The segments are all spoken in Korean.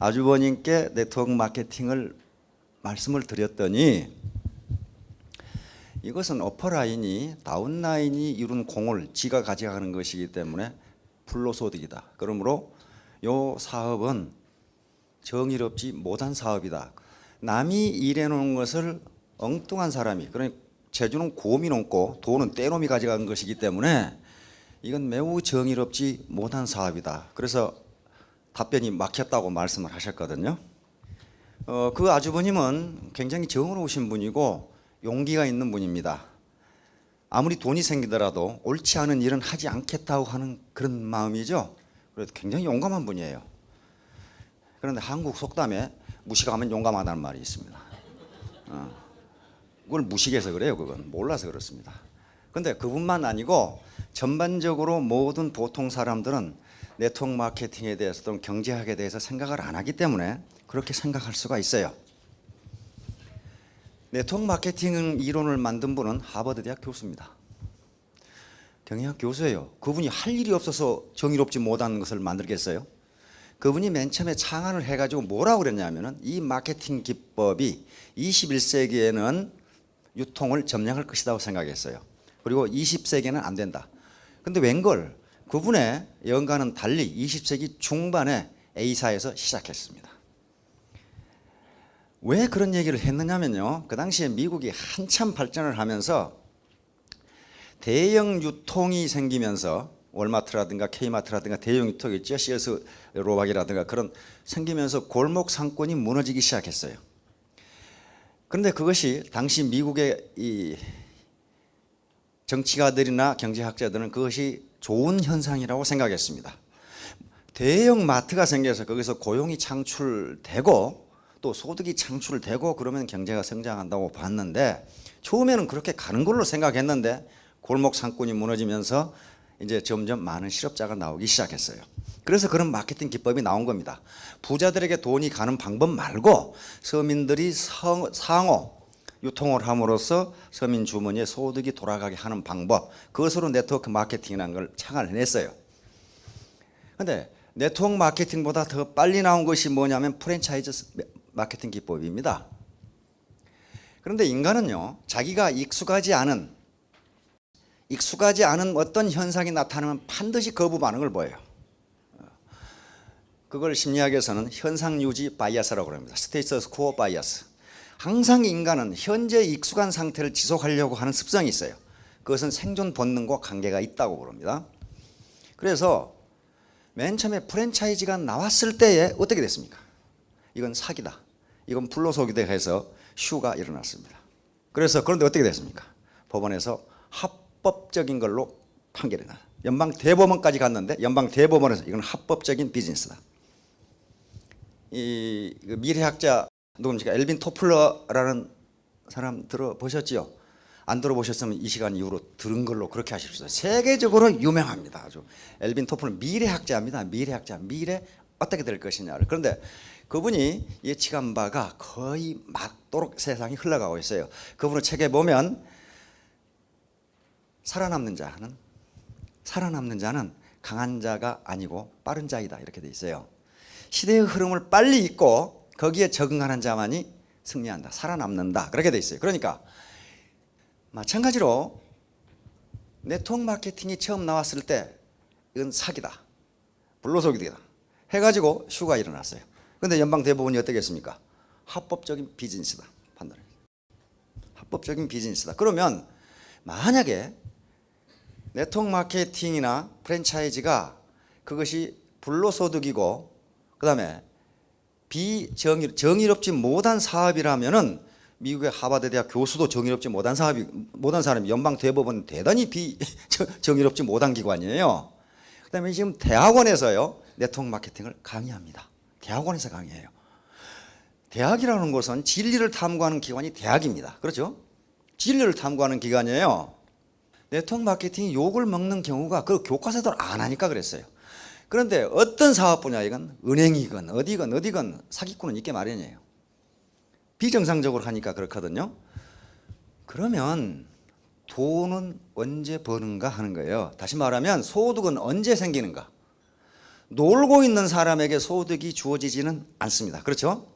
아주버님께 네트워크 마케팅을 말씀을 드렸더니 이것은 어퍼라인이 다운라인이 이룬 공을 지가 가져가는 것이기 때문에 불로소득이다. 그러므로 요 사업은 정의롭지 못한 사업이다. 남이 일해놓은 것을 엉뚱한 사람이 그러니 제주는 곰이 넘고 돈은 떼놈이 가져간 것이기 때문에 이건 매우 정의롭지 못한 사업이다. 그래서 답변이 막혔다고 말씀을 하셨거든요. 어, 그 아주버님은 굉장히 정의로우신 분이고 용기가 있는 분입니다. 아무리 돈이 생기더라도 옳지 않은 일은 하지 않겠다고 하는 그런 마음이죠. 그래도 굉장히 용감한 분이에요. 그런데 한국 속담에 무식하면 용감하다는 말이 있습니다. 어, 그걸 무식해서 그래요. 그건 몰라서 그렇습니다. 근데 그분만 아니고 전반적으로 모든 보통 사람들은 네트워크 마케팅에 대해서 또는 경제학에 대해서 생각을 안 하기 때문에 그렇게 생각할 수가 있어요. 네트워크 마케팅 이론을 만든 분은 하버드 대학 교수입니다. 경영학 교수예요. 그분이 할 일이 없어서 정의롭지 못한 것을 만들겠어요? 그분이 맨 처음에 창안을 해가지고 뭐라고 그랬냐면은 이 마케팅 기법이 21세기에는 유통을 점령할 것이라고 생각했어요. 그리고 20세기에는 안 된다. 근데 웬걸 그분의 연가는 달리 20세기 중반에 A사에서 시작했습니다. 왜 그런 얘기를 했느냐면요. 그 당시에 미국이 한참 발전을 하면서 대형 유통이 생기면서 월마트라든가 K마트라든가 대형 유통 있죠. CS 로박이라든가 그런 생기면서 골목 상권이 무너지기 시작했어요. 그런데 그것이 당시 미국의 이 정치가들이나 경제학자들은 그것이 좋은 현상이라고 생각했습니다. 대형 마트가 생겨서 거기서 고용이 창출되고 또 소득이 창출되고 그러면 경제가 성장한다고 봤는데 처음에는 그렇게 가는 걸로 생각했는데 골목 상권이 무너지면서 이제 점점 많은 실업자가 나오기 시작했어요. 그래서 그런 마케팅 기법이 나온 겁니다. 부자들에게 돈이 가는 방법 말고 서민들이 성, 상호 유통을 함으로써 서민 주머니에 소득이 돌아가게 하는 방법 그것으로 네트워크 마케팅이라는 걸 창안해냈어요. 근데 네트워크 마케팅보다 더 빨리 나온 것이 뭐냐면 프랜차이즈 마케팅 기법입니다. 그런데 인간은요 자기가 익숙하지 않은 익숙하지 않은 어떤 현상이 나타나면 반드시 거부 반응을 보여요. 그걸 심리학에서는 현상 유지 바이아스라고 합니다. 스테이터스 코어 바이아스. 항상 인간은 현재 익숙한 상태를 지속하려고 하는 습성이 있어요. 그것은 생존 본능과 관계가 있다고 그럽니다. 그래서 맨 처음에 프랜차이즈가 나왔을 때에 어떻게 됐습니까? 이건 사기다. 이건 불로소기다 해서 슈가 일어났습니다. 그래서 그런데 어떻게 됐습니까? 법원에서 합법적인 걸로 판결이 나. 연방 대법원까지 갔는데 연방 대법원에서 이건 합법적인 비즈니스다. 이 미래학자 누굽니까? 엘빈 토플러라는 사람 들어보셨지요? 안 들어보셨으면 이 시간 이후로 들은 걸로 그렇게 하십시오. 세계적으로 유명합니다. 아주 엘빈 토플러 미래학자입니다. 미래학자 미래 어떻게 될 것이냐를 그런데 그분이 예측한 바가 거의 맞도록 세상이 흘러가고 있어요. 그분의 책에 보면 살아남는 자는 살아남는 자는 강한 자가 아니고 빠른 자이다 이렇게 돼 있어요. 시대의 흐름을 빨리 읽고 거기에 적응하는 자만이 승리한다. 살아남는다. 그렇게 돼 있어요. 그러니까 마찬가지로 네트워크 마케팅이 처음 나왔을 때 이건 사기다. 불로소기다. 해가지고 슈가 일어났어요. 근데 연방 대법원이 어떻겠습니까? 합법적인 비즈니스다. 판단을. 합법적인 비즈니스다. 그러면 만약에 네트워크 마케팅이나 프랜차이즈가 그것이 불로소득이고 그 다음에 비정의 정의롭지 못한 사업이라면은 미국의 하버드 대학 교수도 정의롭지 못한 사업이 못한 사람이 연방 대법원 대단히 비 정의롭지 못한 기관이에요. 그다음에 지금 대학원에서요 네트워크 마케팅을 강의합니다. 대학원에서 강의해요. 대학이라는 것은 진리를 탐구하는 기관이 대학입니다. 그렇죠? 진리를 탐구하는 기관이에요. 네트워크 마케팅이 욕을 먹는 경우가 그 교과서들 안 하니까 그랬어요. 그런데 어떤 사업 분야 이건 은행이건 어디건 어디건 사기꾼은 있게 마련이에요. 비정상적으로 하니까 그렇거든요. 그러면 돈은 언제 버는가 하는 거예요. 다시 말하면 소득은 언제 생기는가? 놀고 있는 사람에게 소득이 주어지지는 않습니다. 그렇죠?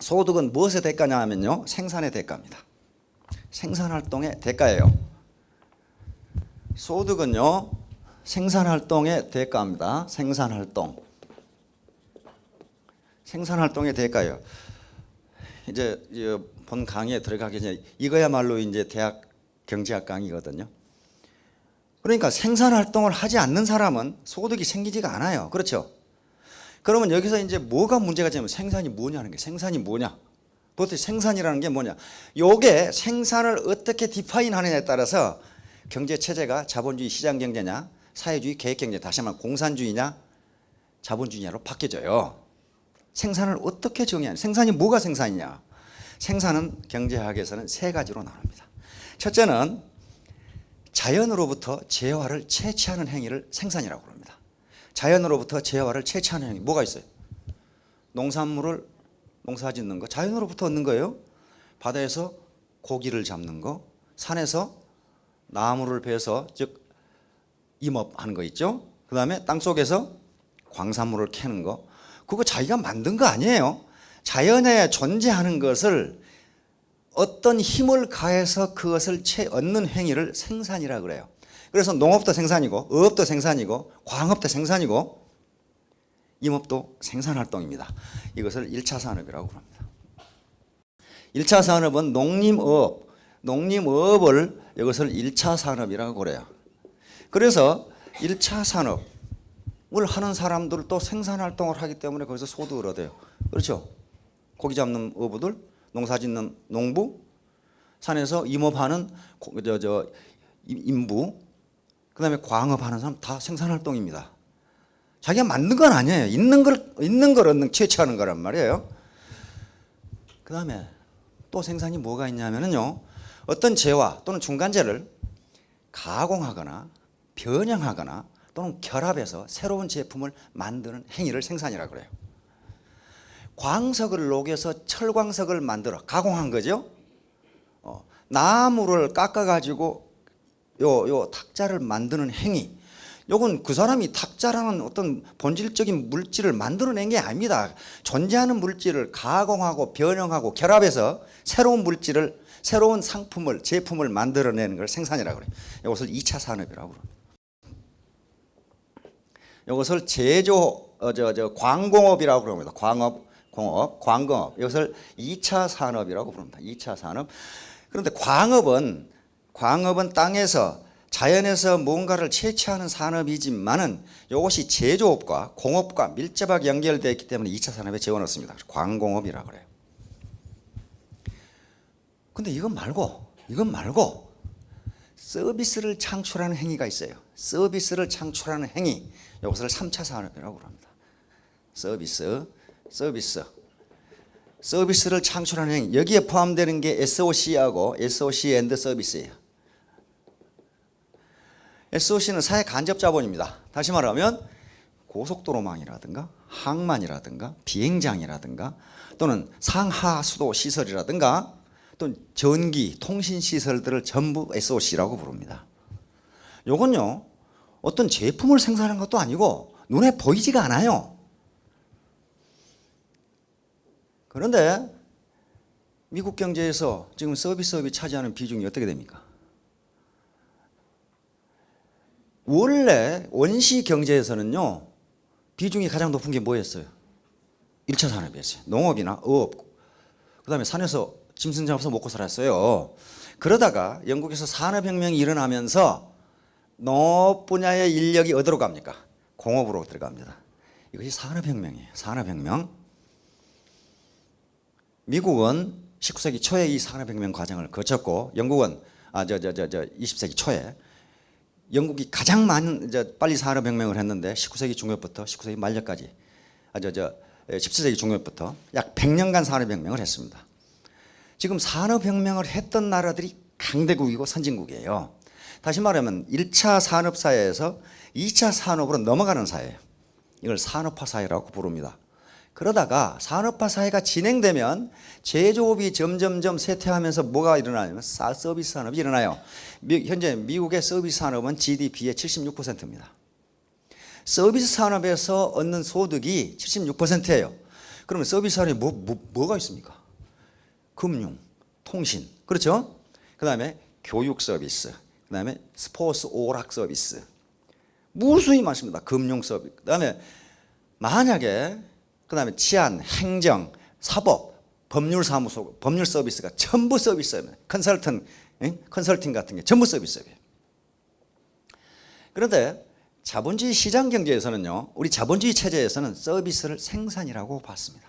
소득은 무엇의 대가냐 하면요. 생산의 대가입니다. 생산 활동의 대가예요. 소득은요. 생산 활동의 대가입니다. 생산 활동. 생산 활동의 대가예요. 이제 이본 강의에 들어가기 전에 이거야말로 이제 대학 경제학 강의거든요. 그러니까 생산 활동을 하지 않는 사람은 소득이 생기지가 않아요. 그렇죠? 그러면 여기서 이제 뭐가 문제가 되면 생산이 뭐냐는 게 생산이 뭐냐? 도대체 생산이라는 게 뭐냐? 요게 생산을 어떻게 디파인 하느냐에 따라서 경제 체제가 자본주의 시장 경제냐, 사회주의 계획 경제, 다시 말하면 공산주의냐, 자본주의냐로 바뀌어져요. 생산을 어떻게 정의하냐? 생산이 뭐가 생산이냐? 생산은 경제학에서는 세 가지로 나눕니다. 첫째는 자연으로부터 재화를 채취하는 행위를 생산이라고 합니다. 자연으로부터 재화를 채취하는 행위 뭐가 있어요? 농산물을 농사 짓는 거 자연으로부터 얻는 거예요. 바다에서 고기를 잡는 거, 산에서 나무를 베서 즉 임업하는 거 있죠. 그 다음에 땅 속에서 광산물을 캐는 거, 그거 자기가 만든 거 아니에요. 자연에 존재하는 것을 어떤 힘을 가해서 그것을 채 얻는 행위를 생산이라 그래요. 그래서 농업도 생산이고 어업도 생산이고 광업도 생산이고 임업도 생산 활동입니다. 이것을 1차 산업이라고 합니다. 1차 산업은 농림어업, 농림어업을 이것을 1차 산업이라고 그래요. 그래서 1차 산업을 하는 사람들도 생산 활동을 하기 때문에 거기서 소득을 얻어요. 그렇죠? 고기 잡는 어부들, 농사 짓는 농부, 산에서 임업하는 고- 저, 저 인부, 그다음에 광업하는 사람 다 생산 활동입니다. 자기가 만든 건 아니에요. 있는 걸 있는 걸 얻는 채취하는 거란 말이에요. 그다음에 또 생산이 뭐가 있냐면은요. 어떤 재화 또는 중간재를 가공하거나 변형하거나 또는 결합해서 새로운 제품을 만드는 행위를 생산이라고 그래요. 광석을 녹여서 철광석을 만들어 가공한 거죠. 어, 나무를 깎아 가지고 요 요 탁자를 만드는 행위. 요건 그 사람이 탁자라는 어떤 본질적인 물질을 만들어낸 게 아닙니다. 존재하는 물질을 가공하고 변형하고 결합해서 새로운 물질을 새로운 상품을 제품을 만들어내는 걸 생산이라고 그래요. 이것을 2차 산업이라고 그래요. 이것을 제조 어, 저, 저 광공업이라고 그럽니다. 광업, 공업, 광공업. 이것을 2차 산업이라고 부릅니다. 2차 산업. 그런데 광업은 광업은 땅에서 자연에서 뭔가를 채취하는 산업이지만은 이것이 제조업과 공업과 밀접하게 연결되어 있기 때문에 2차 산업에 재워넣습니다. 광공업이라고 그래요. 근데 이건 말고 이건 말고 서비스를 창출하는 행위가 있어요. 서비스를 창출하는 행위. 이것을 3차 산업이라고 합니다. 서비스, 서비스. 서비스를 창출하는 행위. 여기에 포함되는 게 SOC하고 SOC 앤드 서비스예요. SOC는 사회 간접 자본입니다. 다시 말하면 고속도로망이라든가 항만이라든가 비행장이라든가 또는 상하 수도 시설이라든가 또는 전기 통신 시설들을 전부 SOC라고 부릅니다. 요건요. 어떤 제품을 생산하는 것도 아니고 눈에 보이지가 않아요. 그런데 미국 경제에서 지금 서비스업이 차지하는 비중이 어떻게 됩니까? 원래 원시 경제에서는요. 비중이 가장 높은 게 뭐였어요? 1차 산업이었어요. 농업이나 어업. 그 다음에 산에서 짐승 잡아서 먹고 살았어요. 그러다가 영국에서 산업혁명이 일어나면서 농업 분야의 인력이 어디로 갑니까? 공업으로 들어갑니다. 이것이 산업혁명이에요. 산업혁명. 미국은 19세기 초에 이 산업혁명 과정을 거쳤고 영국은 아 저 저 저 저 20세기 초에 영국이 가장 많은 빨리 산업혁명을 했는데 19세기 중엽부터 19세기 말년까지 아 저 저 17세기 중엽부터 약 100년간 산업혁명을 했습니다. 지금 산업혁명을 했던 나라들이 강대국이고 선진국이에요. 다시 말하면 1차 산업사회에서 2차 산업으로 넘어가는 사회예요. 이걸 산업화 사회라고 부릅니다. 그러다가 산업화 사회가 진행되면 제조업이 점점점 쇠퇴하면서 뭐가 일어나냐면 사- 서비스 산업이 일어나요. 미- 현재 미국의 서비스 산업은 GDP의 76%입니다. 서비스 산업에서 얻는 소득이 76%예요. 그러면 서비스 산업에 뭐, 뭐, 뭐가 있습니까? 금융, 통신, 그렇죠? 그 다음에 교육 서비스, 그 다음에 스포츠 오락 서비스. 무수히 많습니다. 금융 서비스. 그 다음에 만약에, 그 다음에 치안, 행정, 사법, 법률 사무소, 법률 서비스가 전부 서비스입니다. 컨설팅, 응? 컨설팅 같은 게 전부 서비스예요. 그런데 자본주의 시장 경제에서는요, 우리 자본주의 체제에서는 서비스를 생산이라고 봤습니다.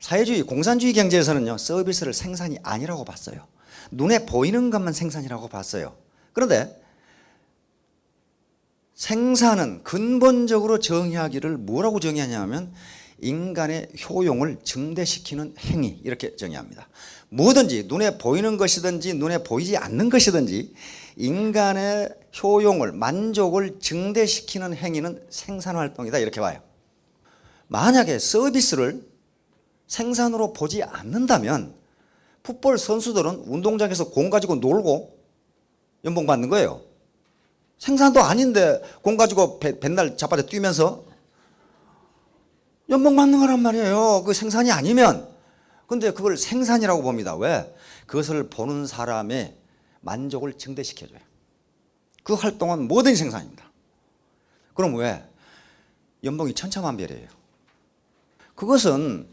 사회주의, 공산주의 경제에서는요, 서비스를 생산이 아니라고 봤어요. 눈에 보이는 것만 생산이라고 봤어요. 그런데 생산은 근본적으로 정의하기를 뭐라고 정의하냐면 인간의 효용을 증대시키는 행위 이렇게 정의합니다. 뭐든지 눈에 보이는 것이든지 눈에 보이지 않는 것이든지 인간의 효용을 만족을 증대시키는 행위는 생산 활동이다 이렇게 봐요. 만약에 서비스를 생산으로 보지 않는다면 풋볼 선수들은 운동장에서 공 가지고 놀고 연봉 받는 거예요. 생산도 아닌데 공 가지고 배- 맨날 자빠져 뛰면서 연봉 받는 거란 말이에요. 그 생산이 아니면. 근데 그걸 생산이라고 봅니다. 왜? 그것을 보는 사람의 만족을 증대시켜줘요. 그 활동은 모든 생산입니다. 그럼 왜? 연봉이 천차만별이에요. 그것은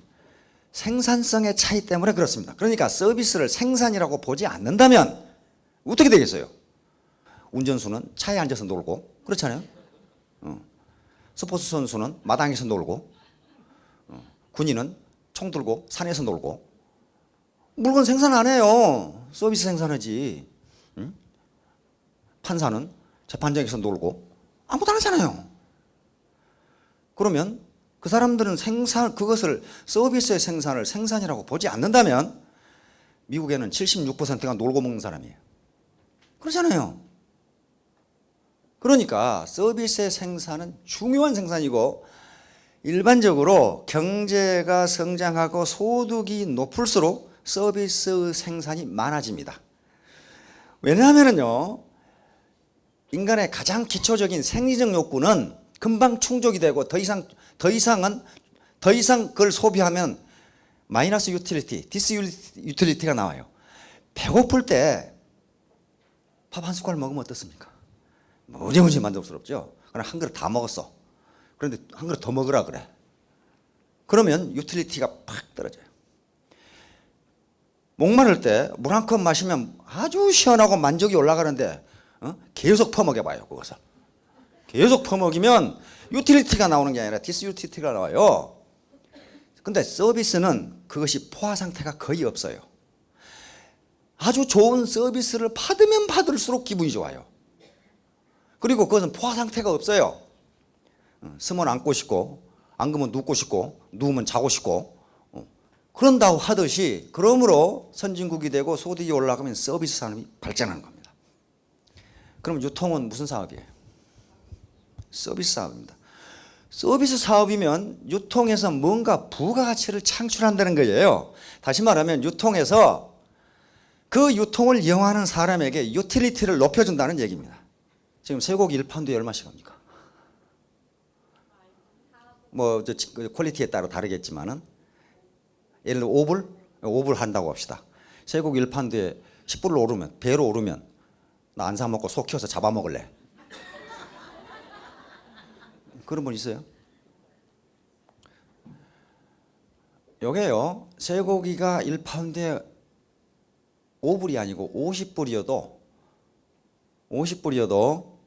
생산성의 차이 때문에 그렇습니다. 그러니까 서비스를 생산이라고 보지 않는다면 어떻게 되겠어요? 운전수는 차에 앉아서 놀고 그렇잖아요. 어. 스포츠 선수는 마당에서 놀고 어. 군인은 총 들고 산에서 놀고 물건 생산 안 해요. 서비스 생산하지. 응? 판사는 재판장에서 놀고 아무도 안 하잖아요. 그러면 그 사람들은 생산 그것을 서비스의 생산을 생산이라고 보지 않는다면 미국에는 76%가 놀고 먹는 사람이에요. 그렇잖아요. 그러니까 서비스의 생산은 중요한 생산이고 일반적으로 경제가 성장하고 소득이 높을수록 서비스 생산이 많아집니다. 왜냐하면요, 인간의 가장 기초적인 생리적 욕구는 금방 충족이 되고 더 이상 더 이상은 더 이상 그걸 소비하면 마이너스 유틸리티, 디스 유틸리티가 나와요. 배고플 때 밥 한 숟갈 먹으면 어떻습니까? 무지무지 만족스럽죠. 그럼 한 그릇 다 먹었어. 그런데 한 그릇 더 먹으라 그래. 그러면 유틸리티가 팍 떨어져요. 목마를 때 물 한 컵 마시면 아주 시원하고 만족이 올라가는데 어? 계속 퍼먹여봐요 그것을. 계속 퍼먹이면 유틸리티가 나오는 게 아니라 디스유틸리티가 나와요. 근데 서비스는 그것이 포화 상태가 거의 없어요. 아주 좋은 서비스를 받으면 받을수록 기분이 좋아요. 그리고 그것은 포화 상태가 없어요. 어, 쓰면 안고 싶고, 안그면 눕고 싶고, 누우면 자고 싶고, 어, 그런다고 하듯이, 그러므로 선진국이 되고 소득이 올라가면 서비스 산업이 발전하는 겁니다. 그럼 유통은 무슨 사업이에요? 서비스 사업입니다. 서비스 사업이면 유통에서 뭔가 부가가치를 창출한다는 거예요. 다시 말하면 유통에서 그 유통을 이용하는 사람에게 유틸리티를 높여준다는 얘기입니다. 지금 쇠고기 1파운드에 얼마씩 합니까? 뭐, 저, 그 퀄리티에 따라 다르겠지만은, 예를 들어 5불? 5불 한다고 합시다. 쇠고기 1파운드에 10불로 오르면, 배로 오르면, 나 안 사먹고 속 키워서 잡아먹을래. 그런 분 있어요? 요게요, 쇠고기가 1파운드에 5불이 아니고 50불이어도 50불이어도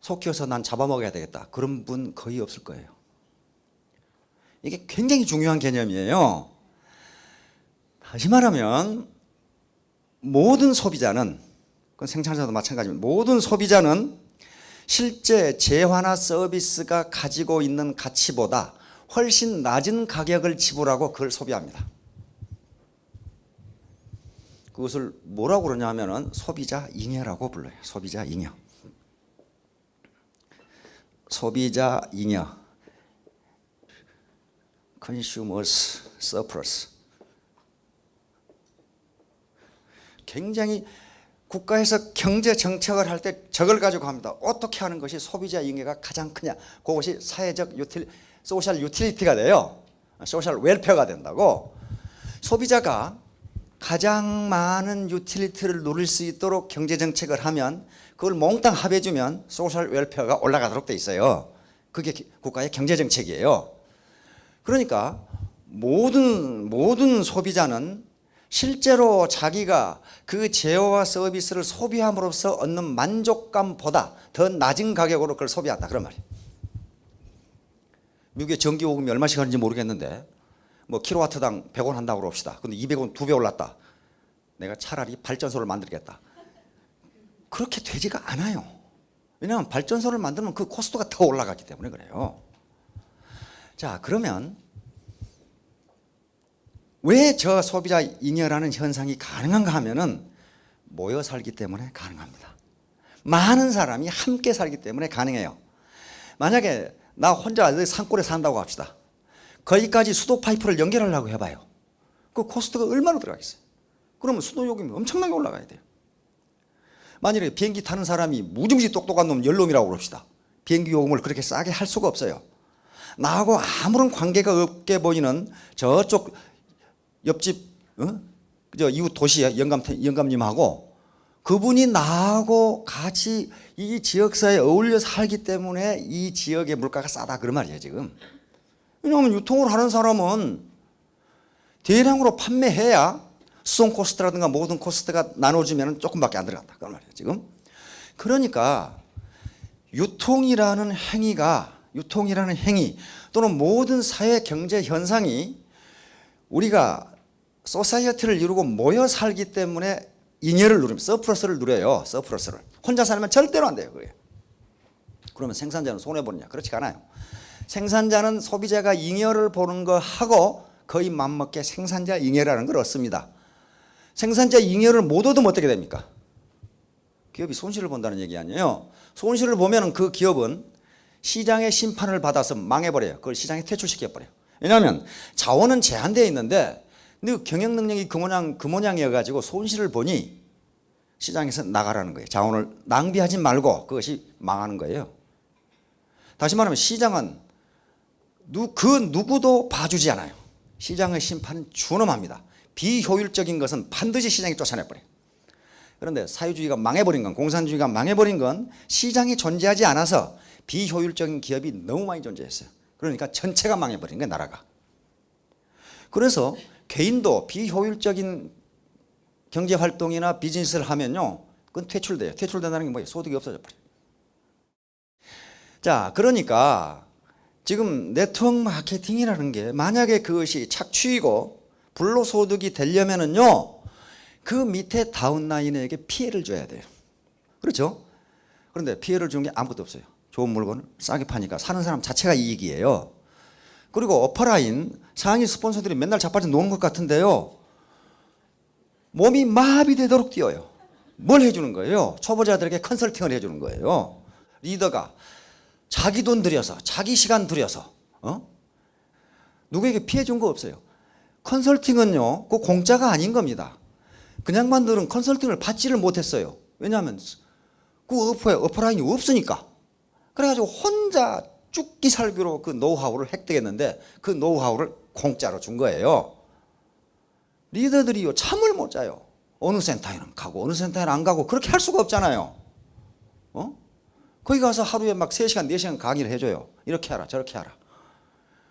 속 키워서 난 잡아먹어야 되겠다. 그런 분 거의 없을 거예요. 이게 굉장히 중요한 개념이에요. 다시 말하면 모든 소비자는 그건 생산자도 마찬가지입니다. 모든 소비자는 실제 재화나 서비스가 가지고 있는 가치보다 훨씬 낮은 가격을 지불하고 그걸 소비합니다. 그것을 뭐라고 그러냐 하면은 소비자 잉여라고 불러요. 소비자 잉여. 소비자 잉여. consumers surplus. 굉장히 국가에서 경제 정책을 할 때 저걸 가지고 합니다. 어떻게 하는 것이 소비자 잉여가 가장 크냐? 그것이 사회적 유틸 소셜 유틸리티가 돼요. 소셜 웰페어가 된다고. 소비자가 가장 많은 유틸리티를 누릴 수 있도록 경제 정책을 하면 그걸 몽땅 합해 주면 소셜 웰페어가 올라가도록 돼 있어요. 그게 기- 국가의 경제 정책이에요. 그러니까 모든 모든 소비자는 실제로 자기가 그 제어와 서비스를 소비함으로써 얻는 만족감보다 더 낮은 가격으로 그걸 소비한다 그런 말이에요. 미국의 전기 요금이 얼마씩 하는지 모르겠는데 뭐 킬로와트당 100원 한다고 그럽시다. 근데 200원 두 배 올랐다. 내가 차라리 발전소를 만들겠다. 그렇게 되지가 않아요. 왜냐하면 발전소를 만들면 그 코스트가 더 올라가기 때문에 그래요. 자, 그러면 왜 저 소비자 잉여라는 현상이 가능한가 하면은 모여 살기 때문에 가능합니다. 많은 사람이 함께 살기 때문에 가능해요. 만약에 나 혼자 산골에 산다고 합시다. 거기까지 수도 파이프를 연결하려고 해봐요. 그 코스트가 얼마나 들어가겠어요? 그러면 수도 요금이 엄청나게 올라가야 돼요. 만일에 비행기 타는 사람이 무지무지 똑똑한 놈 열놈이라고 그럽시다. 비행기 요금을 그렇게 싸게 할 수가 없어요. 나하고 아무런 관계가 없게 보이는 저쪽 옆집 어? 저 이웃 도시에 영감 영감님하고 그분이 나하고 같이 이 지역사회에 어울려 살기 때문에 이 지역의 물가가 싸다 그런 말이에요 지금. 왜냐하면 유통을 하는 사람은 대량으로 판매해야 수송 코스트라든가 모든 코스트가 나눠주면 조금밖에 안 들어간다 그런 말이에요 지금. 그러니까 유통이라는 행위가 유통이라는 행위 또는 모든 사회 경제 현상이 우리가 소사이어티를 이루고 모여 살기 때문에 잉여를 누르면 서플러스를 누려요. 서플러스를. 혼자 살면 절대로 안 돼요. 그게. 그러면 생산자는 손해 보느냐? 그렇지 않아요. 생산자는 소비자가 잉여를 보는 거 하고 거의 맞먹게 생산자 잉여라는 걸 얻습니다. 생산자 잉여를 못 얻으면 어떻게 됩니까? 기업이 손실을 본다는 얘기 아니에요. 손실을 보면 그 기업은 시장의 심판을 받아서 망해버려요. 그걸 시장에 퇴출시켜버려요. 왜냐하면 자원은 제한되어 있는데 너 경영 능력이 그 모양 그 모양이어가지고 손실을 보니 시장에서 나가라는 거예요. 자원을 낭비하지 말고 그것이 망하는 거예요. 다시 말하면 시장은 누, 그 누구도 봐주지 않아요. 시장의 심판은 준엄합니다. 비효율적인 것은 반드시 시장이 쫓아내버려요. 그런데 사회주의가 망해버린 건 공산주의가 망해버린 건 시장이 존재하지 않아서 비효율적인 기업이 너무 많이 존재했어요. 그러니까 전체가 망해버린 거예요 나라가. 그래서 개인도 비효율적인 경제 활동이나 비즈니스를 하면요 그건 퇴출돼요. 퇴출된다는 게 뭐예요? 소득이 없어져 버려요. 자 그러니까 지금 네트워크 마케팅이라는 게 만약에 그것이 착취이고 불로소득이 되려면은요 그 밑에 다운라인에게 피해를 줘야 돼요. 그렇죠? 그런데 피해를 주는 게 아무것도 없어요. 좋은 물건을 싸게 파니까 사는 사람 자체가 이익이에요. 그리고 어퍼라인 상위 스폰서들이 맨날 자빠져 노는 것 같은데요. 몸이 마비되도록 뛰어요. 뭘 해주는 거예요? 초보자들에게 컨설팅을 해주는 거예요. 리더가 자기 돈 들여서 자기 시간 들여서 어? 누구에게 피해 준 거 없어요. 컨설팅은요, 그 공짜가 아닌 겁니다. 그냥 만들은 컨설팅을 받지를 못했어요. 왜냐하면 그 어퍼에 어퍼라인이 없으니까. 그래가지고 혼자 죽기 살기로 그 노하우를 획득했는데 그 노하우를 공짜로 준 거예요. 리더들이요 잠을 못 자요. 어느 센터에는 가고 어느 센터에는 안 가고 그렇게 할 수가 없잖아요. 어? 거기 가서 하루에 막 3시간, 4시간 강의를 해줘요. 이렇게 하라, 저렇게 하라.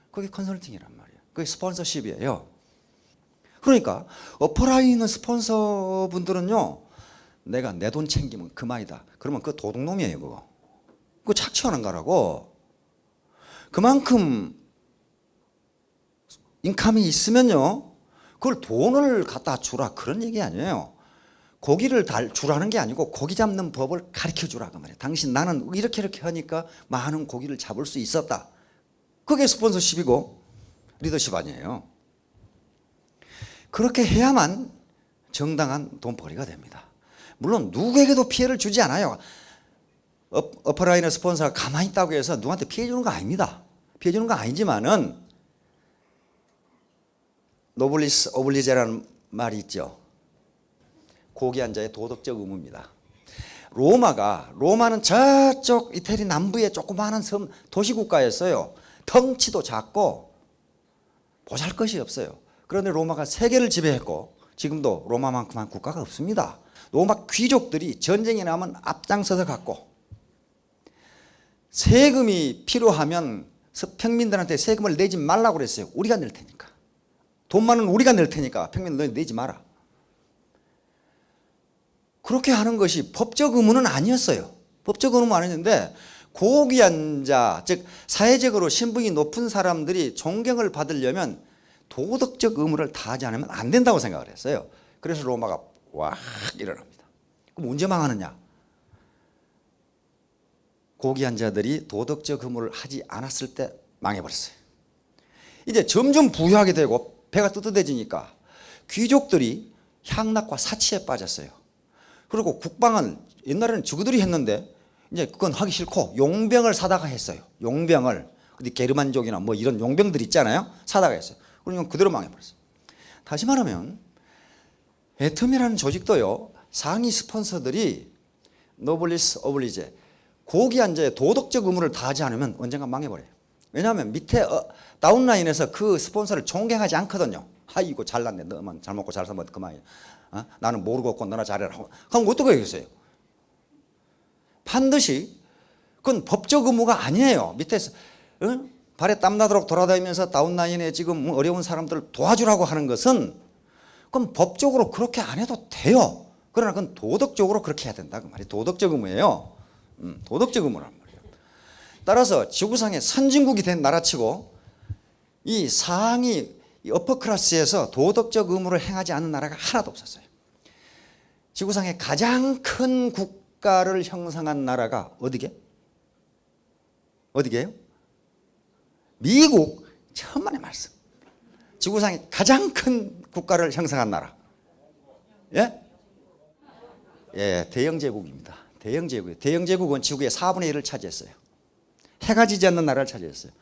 그게 컨설팅이란 말이에요. 그게 스폰서십이에요. 그러니까 어퍼라인의 스폰서분들은요. 내가 내 돈 챙기면 그만이다. 그러면 그 도둑놈이에요, 그거. 그거 착취하는 거라고. 그만큼 인감이 있으면요. 그걸 돈을 갖다 주라 그런 얘기 아니에요. 고기를 달 주라는 게 아니고 고기 잡는 법을 가르쳐 주라 그 말이에요. 당신 나는 이렇게 이렇게 하니까 많은 고기를 잡을 수 있었다. 그게 스폰서십이고 리더십 아니에요. 그렇게 해야만 정당한 돈벌이가 됩니다. 물론 누구에게도 피해를 주지 않아요. 업, 어퍼라인의 스폰서가 가만히 있다고 해서 누구한테 피해 주는 거 아닙니다. 피해 주는 거 아니지만은 노블리스 오블리제라는 말이 있죠. 고귀한 자의 도덕적 의무입니다. 로마가 로마는 저쪽 이태리 남부의 조그마한 섬 도시국가였어요. 덩치도 작고 보잘 것이 없어요. 그런데 로마가 세계를 지배했고 지금도 로마만큼한 국가가 없습니다. 로마 귀족들이 전쟁이 나면 앞장서서 갔고 세금이 필요하면 평민들한테 세금을 내지 말라고 그랬어요. 우리가 낼 테니까. 돈만은 우리가 낼 테니까 평민 너 내지 마라. 그렇게 하는 것이 법적 의무는 아니었어요. 법적 의무는 아니었는데 고귀한 자, 즉 사회적으로 신분이 높은 사람들이 존경을 받으려면 도덕적 의무를 다하지 않으면 안 된다고 생각을 했어요. 그래서 로마가 와 일어납니다. 그럼 언제 망하느냐? 고귀한 자들이 도덕적 의무를 하지 않았을 때 망해버렸어요. 이제 점점 부유하게 되고 배가 뜨뜻해지니까 귀족들이 향락과 사치에 빠졌어요. 그리고 국방은 옛날에는 주구들이 했는데 이제 그건 하기 싫고 용병을 사다가 했어요. 용병을 어디 게르만족이나 뭐 이런 용병들 있잖아요. 사다가 했어요. 그러니까 그대로 망해버렸어요. 다시 말하면 애텀이라는 조직도요 상위 스폰서들이 노블리스 오블리제 고귀한 자의 도덕적 의무를 다하지 않으면 언젠가 망해버려요. 왜냐하면 밑에 어, 다운라인에서 그 스폰서를 존경하지 않거든요. 아이고 잘났네. 너만 잘 먹고 잘 살면 그만이야. 어? 나는 모르고 없고 너나 잘해라. 그럼 어떻게 하겠어요? 반드시 그건 법적 의무가 아니에요. 밑에서 어? 발에 땀 나도록 돌아다니면서 다운라인에 지금 어려운 사람들을 도와주라고 하는 것은 그건 법적으로 그렇게 안 해도 돼요. 그러나 그건 도덕적으로 그렇게 해야 된다 그 말이 도덕적 의무예요. 음, 도덕적 의무란 말이에요. 따라서 지구상의 선진국이 된 나라치고 이 상위 이 어퍼 클래스에서 도덕적 의무를 행하지 않는 나라가 하나도 없었어요. 지구상의 가장 큰 국가를 형성한 나라가 어디게? 어디게요? 미국 천만의 말씀. 지구상의 가장 큰 국가를 형성한 나라. 예? 예, 대영 제국입니다. 대영 제국. 대영 제국은 지구의 4분의 1을 차지했어요. 해가 지지 않는 나라를 차지했어요.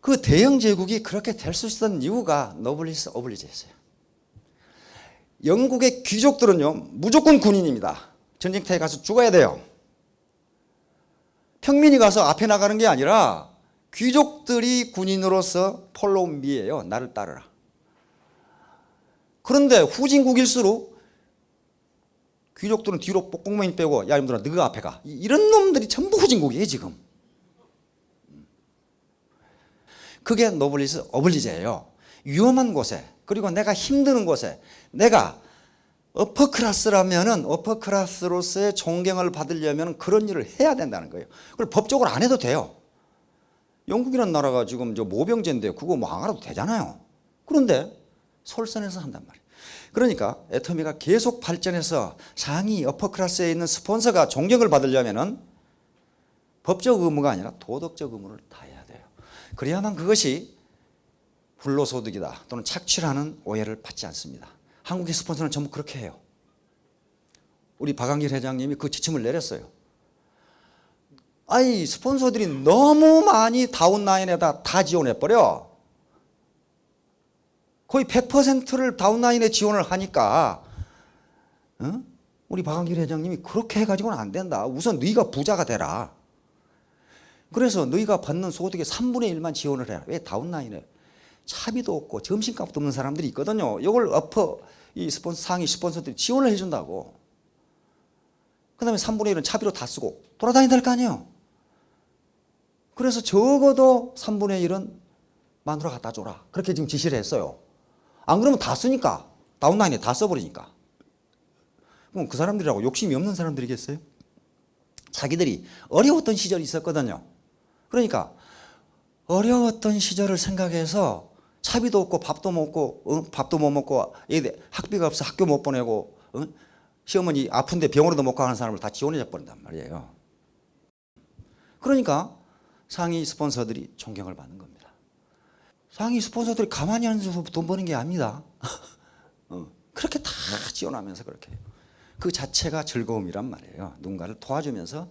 그 대영 제국이 그렇게 될 수 있었던 이유가 노블리스 오블리제였어요. 영국의 귀족들은요 무조건 군인입니다. 전쟁터에 가서 죽어야 돼요. 평민이 가서 앞에 나가는 게 아니라 귀족들이 군인으로서 폴로우 미예요. 나를 따르라. 그런데 후진국일수록 귀족들은 뒤로 뽁뽁맨 빼고 야 이놈들아 너가 앞에 가. 이런 놈들이 전부 후진국이에요 지금. 그게 노블리스 어블리제예요. 위험한 곳에 그리고 내가 힘드는 곳에 내가 어퍼 클래스라면은 어퍼 클래스로서의 존경을 받으려면 그런 일을 해야 된다는 거예요. 그걸 법적으로 안 해도 돼요. 영국이라는 나라가 지금 저 모병제인데 그거 뭐 안 알아도 되잖아요. 그런데 솔선해서 한단 말이에요. 그러니까 애터미가 계속 발전해서 상위 어퍼 클래스에 있는 스폰서가 존경을 받으려면은 법적 의무가 아니라 도덕적 의무를 다해야 돼요. 그래야만 그것이 불로소득이다 또는 착취라는 오해를 받지 않습니다. 한국의 스폰서는 전부 그렇게 해요. 우리 박한길 회장님이 그 지침을 내렸어요. 아이 스폰서들이 너무 많이 다운라인에다 다 지원해버려. 거의 100%를 다운라인에 지원을 하니까 어? 우리 박한길 회장님이 그렇게 해가지고는 안 된다. 우선 너희가 부자가 되라. 그래서 너희가 받는 소득의 3분의 1만 지원을 해라. 왜 다운라인에 차비도 없고 점심값도 없는 사람들이 있거든요. 이걸 어퍼 이 스폰서 상위 스폰서들이 지원을 해준다고. 그 다음에 3분의 1은 차비로 다 쓰고 돌아다닌다 할 거 아니에요. 그래서 적어도 3분의 1은 마누라 갖다 줘라. 그렇게 지금 지시를 했어요. 안 그러면 다 쓰니까 다운라인에 다 써버리니까. 그럼 그 사람들이라고 욕심이 없는 사람들이겠어요? 자기들이 어려웠던 시절이 있었거든요. 그러니까 어려웠던 시절을 생각해서 차비도 없고 밥도 먹고 어? 밥도 못 먹고 학비가 없어 학교 못 보내고 어? 시어머니 아픈데 병원에도 못 가는 사람을 다 지원해 버린단 말이에요. 그러니까 상위 스폰서들이 존경을 받는 겁니다. 상위 스폰서들이 가만히 앉아서 돈 버는 게 아닙니다. 어, 그렇게 다 지원하면서 그렇게 해요. 그 자체가 즐거움이란 말이에요. 누군가를 도와주면서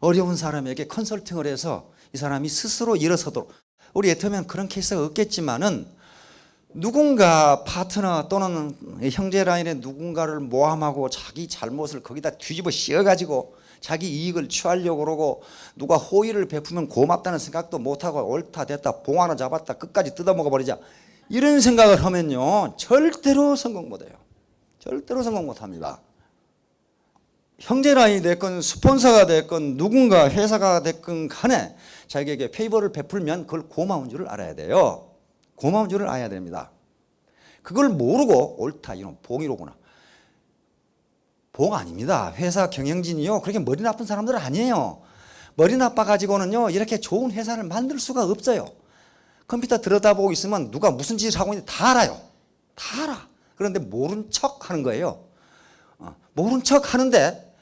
어려운 사람에게 컨설팅을 해서 이 사람이 스스로 일어서도록 우리 애터면 그런 케이스가 없겠지만은 누군가 파트너 또는 형제 라인의 누군가를 모함하고 자기 잘못을 거기다 뒤집어 씌워가지고 자기 이익을 취하려고 그러고 누가 호의를 베푸면 고맙다는 생각도 못하고 옳다 됐다 봉 하나 잡았다 끝까지 뜯어먹어 버리자 이런 생각을 하면요 절대로 성공 못해요 절대로 성공 못합니다 형제 라인이 됐건 스폰서가 됐건 누군가 회사가 됐건 간에 자기에게 페이버를 베풀면 그걸 고마운 줄을 알아야 돼요 고마운 줄을 알아야 됩니다. 그걸 모르고 옳다 이런 봉이로구나. 봉 아닙니다. 회사 경영진이요. 그렇게 머리 나쁜 사람들 아니에요. 머리 나빠 가지고는요 이렇게 좋은 회사를 만들 수가 없어요. 컴퓨터 들여다보고 있으면 누가 무슨 짓을 하고 있는지 다 알아요. 다 알아. 그런데 모른 척 하는 거예요. 어, 모른 척 하는데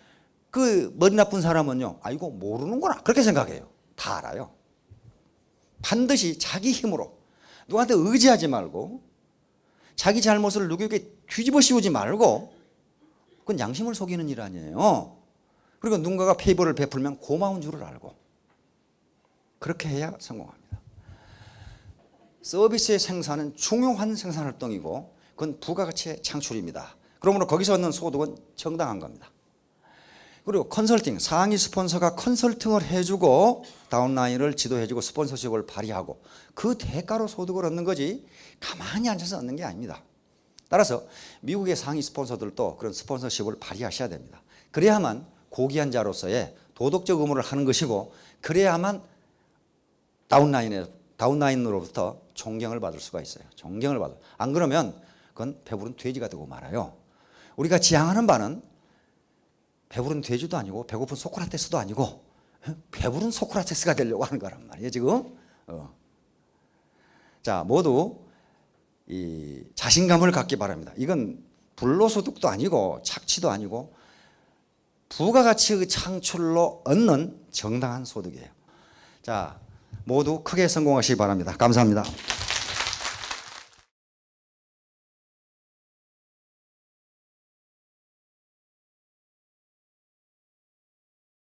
그 머리 나쁜 사람은요, 아이고 모르는구나 그렇게 생각해요. 다 알아요. 반드시 자기 힘으로 누구한테 의지하지 말고 자기 잘못을 누구에게 뒤집어 씌우지 말고 그건 양심을 속이는 일 아니에요. 그리고 누군가가 페이버를 베풀면 고마운 줄을 알고 그렇게 해야 성공합니다. 서비스의 생산은 중요한 생산 활동이고 그건 부가가치의 창출입니다. 그러므로 거기서 얻는 소득은 정당한 겁니다. 그리고 컨설팅, 상위 스폰서가 컨설팅을 해주고 다운라인을 지도해주고 스폰서십을 발휘하고 그 대가로 소득을 얻는 거지 가만히 앉아서 얻는 게 아닙니다. 따라서 미국의 상위 스폰서들도 그런 스폰서십을 발휘하셔야 됩니다. 그래야만 고귀한 자로서의 도덕적 의무를 하는 것이고 그래야만 다운라인에 다운라인으로부터 존경을 받을 수가 있어요. 존경을 받을. 안 그러면 그건 배부른 돼지가 되고 말아요. 우리가 지향하는 바는 배부른 돼지도 아니고 배고픈 소크라테스도 아니고 배부른 소크라테스가 되려고 하는 거란 말이에요 지금. 어. 자 모두 이 자신감을 갖기 바랍니다. 이건 불로소득도 아니고 착취도 아니고 부가가치의 창출로 얻는 정당한 소득이에요. 자 모두 크게 성공하시기 바랍니다. 감사합니다.